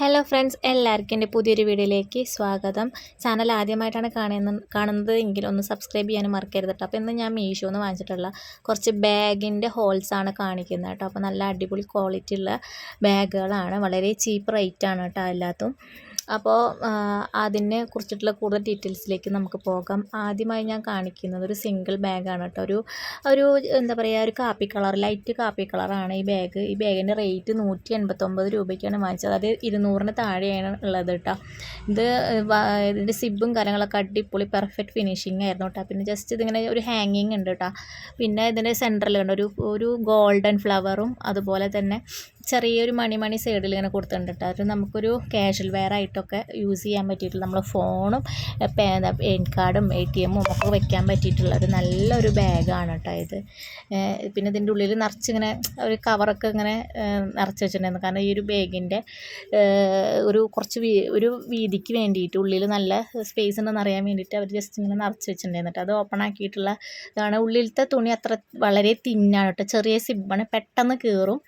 Hello friends എല്ലാവർക്കും എന്റെ പുതിയൊരു വീഡിയോയിലേക്ക് സ്വാഗതം. ചാനൽ ആദ്യമായിട്ടാണ് കാണുന്ന കാണുന്നത് എങ്കിൽ ഒന്ന് സബ്സ്ക്രൈബ് ചെയ്യാനും മറക്കരുത് കേട്ടോ. അപ്പോൾ ഇന്ന് ഞാൻ മീഷോ എന്ന് വാങ്ങിച്ചിട്ടുള്ള കുറച്ച് ബാഗിന്റെ ഹോൾസാണ് കാണിക്കുന്നത് കേട്ടോ. അപ്പോൾ നല്ല അടിപൊളി ക്വാളിറ്റി ഉള്ള ബാഗുകളാണ്. വളരെ ചീപ്പ് റേറ്റാണ് കേട്ടോ എല്ലാത്തും. അപ്പോൾ അതിനെ കുറിച്ചിട്ടുള്ള കൂടുതൽ ഡീറ്റെയിൽസിലേക്ക് നമുക്ക് പോകാം. ആദ്യമായി ഞാൻ കാണിക്കുന്നത് ഒരു സിംഗിൾ ബാഗാണ് കേട്ടോ. ഒരു ഒരു എന്താ പറയുക ഒരു കാപ്പി കളർ ലൈറ്റ് കാപ്പി കളറാണ് ഈ ബാഗ്. ഈ ബാഗിന്റെ റേറ്റ് നൂറ്റി എൺപത്തൊമ്പത് രൂപയ്ക്കാണ് വാങ്ങിച്ചത്. അത് ഇരുന്നൂറിന് താഴെയാണ് ഉള്ളത് കേട്ടോ. ഇത് ഇതിന്റെ സിബും കാര്യങ്ങളൊക്കെ അടിപൊളി പെർഫെക്റ്റ് ഫിനിഷിംഗ് ആയിരുന്നു കേട്ടോ. പിന്നെ ജസ്റ്റ് ഇതിങ്ങനെ ഒരു ഹാങ്ങിങ് ഉണ്ട് കേട്ടോ. പിന്നെ ഇതിന്റെ സെന്ററിൽ കണ്ട? ഒരു ഒരു ഗോൾഡൻ ഫ്ലവറും അതുപോലെ തന്നെ ചെറിയൊരു മണി മണി സൈഡിൽ ഇങ്ങനെ കൊടുത്തിട്ടുണ്ട് അത് നമുക്കൊരു ക്യാഷ്വൽ വെയർ ആയിട്ടൊക്കെ യൂസ് ചെയ്യാൻ പറ്റിയിട്ടുള്ള നമ്മൾ ഫോണും എൻ കാർഡും എ ടി എമ്മും ഒക്കെ വെക്കാൻ പറ്റിയിട്ടുള്ള ഒരു നല്ലൊരു ബാഗാണ് കേട്ടോ ഇത്. പിന്നെ ഇതിന്റെ ഉള്ളിൽ നിറച്ചിങ്ങനെ ഒരു കവറൊക്കെ ഇങ്ങനെ നിറച്ച് വെച്ചിട്ടുണ്ടായിരുന്നു. കാരണം ഈ ഒരു ബാഗിന്റെ ഒരു കുറച്ച് വീ ഒരു വീതിക്ക് വേണ്ടിയിട്ട് ഉള്ളിൽ നല്ല സ്പേസ് ഉണ്ടെന്ന് അറിയാൻ വേണ്ടിയിട്ട് അവർ ജസ്റ്റ് ഇങ്ങനെ നിറച്ച് വെച്ചിട്ടുണ്ടായിരുന്നു കേട്ടോ. അത് ഓപ്പൺ ആക്കിയിട്ടുള്ള ഇതാണ്. ഉള്ളിലത്തെ തുണി അത്ര വളരെ തിന്നാണ് കേട്ടോ. ചെറിയ സിബ്ബാണ് പെട്ടെന്ന് കീറും.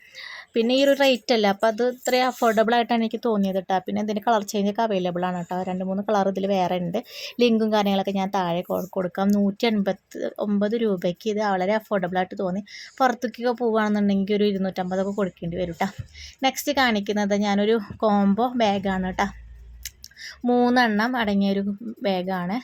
പിന്നെ ഈ ഒരു റേറ്റ് അല്ല? അപ്പോൾ അത് ഇത്രയും അഫോർഡബിൾ ആയിട്ടാണ് എനിക്ക് തോന്നിയത് കേട്ടോ പിന്നെ ഇതിന്റെ കളർ ചേഞ്ച് ഒക്കെ അവൈലബിൾ ആണ് കേട്ടോ രണ്ട് മൂന്ന് കളർ ഇതിൽ വേറെ ഉണ്ട്. ലിങ്കും കാര്യങ്ങളൊക്കെ ഞാൻ താഴെ കൊടുക്കാം. നൂറ്റി അൻപത്തി ഒമ്പത് രൂപയ്ക്ക് ഇത് വളരെ അഫോർഡബിൾ ആയിട്ട് തോന്നി. പുറത്തേക്കൊക്കെ പോവുകയാണെന്നുണ്ടെങ്കിൽ ഒരു ഇരുന്നൂറ്റമ്പതൊക്കെ കൊടുക്കേണ്ടി വരും കേട്ടോ നെക്സ്റ്റ് കാണിക്കുന്നത് ഞാനൊരു കോംബോ ബാഗാണ് കേട്ടോ മൂന്നെണ്ണം അടങ്ങിയൊരു ബാഗാണ്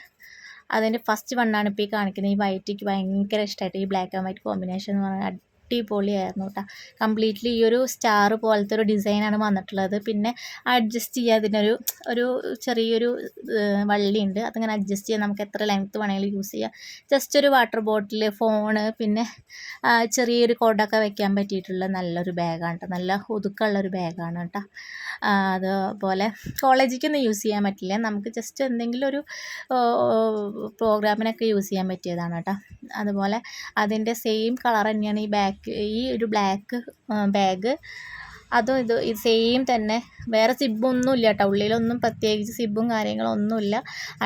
അതിന്റെ ഫസ്റ്റ് വണ്ണാണ് ഇപ്പോൾ ഈ കാണിക്കുന്നത്. ഈ വൈറ്റിക്ക് ഭയങ്കര ഇഷ്ടമായിട്ട് ഈ ബ്ലാക്ക് ആൻഡ് വൈറ്റ് കോമ്പിനേഷൻ എന്ന് പറഞ്ഞാൽ അടിപൊളിയായിരുന്നു കേട്ടോ കംപ്ലീറ്റ്ലി ഈ ഒരു സ്റ്റാർ പോലത്തെ ഒരു ഡിസൈനാണ് വന്നിട്ടുള്ളത്. പിന്നെ അഡ്ജസ്റ്റ് ചെയ്യുക അതിനൊരു ഒരു ചെറിയൊരു വള്ളിയുണ്ട്. അതിങ്ങനെ അഡ്ജസ്റ്റ് ചെയ്യാൻ നമുക്ക് എത്ര ലെങ്ത്ത് വേണമെങ്കിലും യൂസ് ചെയ്യാം. ജസ്റ്റ് ഒരു വാട്ടർ ബോട്ടിൽ ഫോണ് പിന്നെ ചെറിയൊരു കൊടൊക്കെ വെക്കാൻ പറ്റിയിട്ടുള്ള നല്ലൊരു ബാഗാണ് കേട്ടോ നല്ല ഒതുക്കമുള്ളൊരു ബാഗാണ് കേട്ടോ അതുപോലെ കോളേജിക്കൊന്നും യൂസ് ചെയ്യാൻ പറ്റില്ല. നമുക്ക് ജസ്റ്റ് എന്തെങ്കിലും ഒരു പ്രോഗ്രാമിനൊക്കെ യൂസ് ചെയ്യാൻ പറ്റിയതാണ് കേട്ടോ അതുപോലെ അതിന്റെ സെയിം കളർ തന്നെയാണ് ഈ ബാക്ക് ഈ ഒരു ബ്ലാക്ക് ബാഗ് അതും ഇത് സെയിം തന്നെ. വേറെ സിബ്ബൊന്നും ഇല്ല കേട്ടോ ഉള്ളിലൊന്നും പ്രത്യേകിച്ച് സിബും കാര്യങ്ങളൊന്നുമില്ല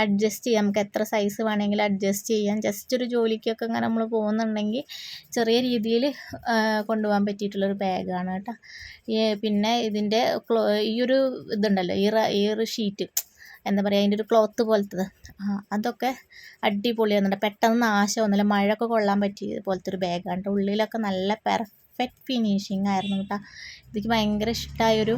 അഡ്ജസ്റ്റ് ചെയ്യാം. നമുക്ക് എത്ര സൈസ് വേണമെങ്കിലും അഡ്ജസ്റ്റ് ചെയ്യാം. ജസ്റ്റ് ഒരു ജോലിക്കൊക്കെ ഇങ്ങനെ നമ്മൾ പോകുന്നുണ്ടെങ്കിൽ ചെറിയ രീതിയിൽ കൊണ്ടുപോകാൻ പറ്റിയിട്ടുള്ളൊരു ബാഗാണ് കേട്ടോ. പിന്നെ ഇതിന്റെ ഈ ഒരു ഇതുണ്ടല്ലോ. ഈ ഈ ഒരു ഷീറ്റ് എന്താ പറയുക അതിന്റെ ഒരു ക്ലോത്ത് പോലത്തത്. അതൊക്കെ അടിപൊളിയാണ് പെട്ടെന്ന് നാശമൊന്നുമില്ല മഴയൊക്കെ കൊള്ളാൻ പറ്റിയ പോലത്തെ ഒരു ബാഗാണ് ഉള്ളിലൊക്കെ നല്ല പെർഫെക്റ്റ് ഫിനിഷിങ് ആയിരുന്നു കേട്ടോ. എനിക്ക് ഭയങ്കര ഇഷ്ടമായൊരു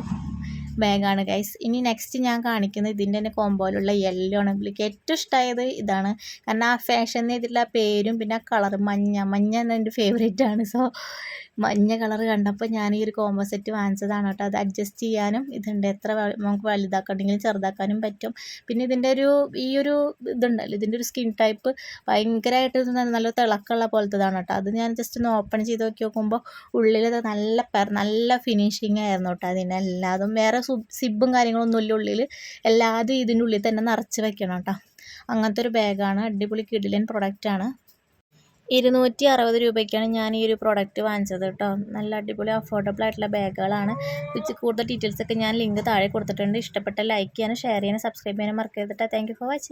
ബാഗാണ് ഗൈസ് ഇനി നെക്സ്റ്റ് ഞാൻ കാണിക്കുന്നത് ഇതിന്റെ തന്നെ കോമ്പോയിലുള്ള യെല്ലോ ആണ്. എനിക്ക് ഏറ്റവും ഇഷ്ടമായത് ഇതാണ്. കാരണം ആ ഫാഷൻ ഇതിലുള്ള പേരും പിന്നെ ആ കളർ മഞ്ഞ മഞ്ഞ എന്റെ ഫേവറേറ്റ് ആണ്. സോ മഞ്ഞ കളർ കണ്ടപ്പോൾ ഞാൻ ഈ ഒരു കോംബോ സെറ്റ് വാങ്ങിച്ചതാണ് കേട്ടോ. അത് അഡ്ജസ്റ്റ് ചെയ്യാനും ഇതുണ്ട്. എത്ര നമുക്ക് വലുതാക്കണമെങ്കിലും ചെറുതാക്കാനും പറ്റും. പിന്നെ ഇതിന്റെ ഒരു ഈ ഒരു ഇതുണ്ടല്ലോ. ഇതിന്റെ ഒരു സ്കിൻ ടൈപ്പ് ഭയങ്കരമായിട്ട് നല്ല തിളക്കമുള്ള പോലത്തതാണ് കേട്ടോ. അത് ഞാൻ ജസ്റ്റ് ഒന്ന് ഓപ്പൺ ചെയ്ത് നോക്കി നോക്കുമ്പോൾ ഉള്ളിൽ നല്ല നല്ല ഫിനിഷിങ് ആയിരുന്നു കേട്ടോ. അതിനെല്ലാതും വേറെ സിബും കാര്യങ്ങളൊന്നും ഇല്ല ഉള്ളിൽ എല്ലാതും ഇതിന്റെ ഉള്ളിൽ തന്നെ നിറച്ച് വെക്കണം കേട്ടോ. അങ്ങനത്തെ ഒരു ബാഗാണ് അടിപൊളി കിഡിലൻ പ്രൊഡക്റ്റാണ് ഇരുന്നൂറ്റി അറുപത് രൂപയ്ക്കാണ് ഞാൻ ഈ ഒരു പ്രോഡക്റ്റ് വാങ്ങിച്ചത് കേട്ടോ. നല്ല അടിപൊളി അഫോർഡബിൾ ആയിട്ടുള്ള ബാഗുകളാണ് കൂടുതൽ ഡീറ്റെയിൽസൊക്കെ ഞാൻ ലിങ്ക് താഴെ കൊടുത്തിട്ടുണ്ട്. ഇഷ്ടപ്പെട്ട ലൈക്ക് ചെയ്യാനും ഷെയർ ചെയ്യാനും സബ്സ്ക്രൈബ് ചെയ്യാനും മറക്കരുത് കേട്ടോ. Thank for watching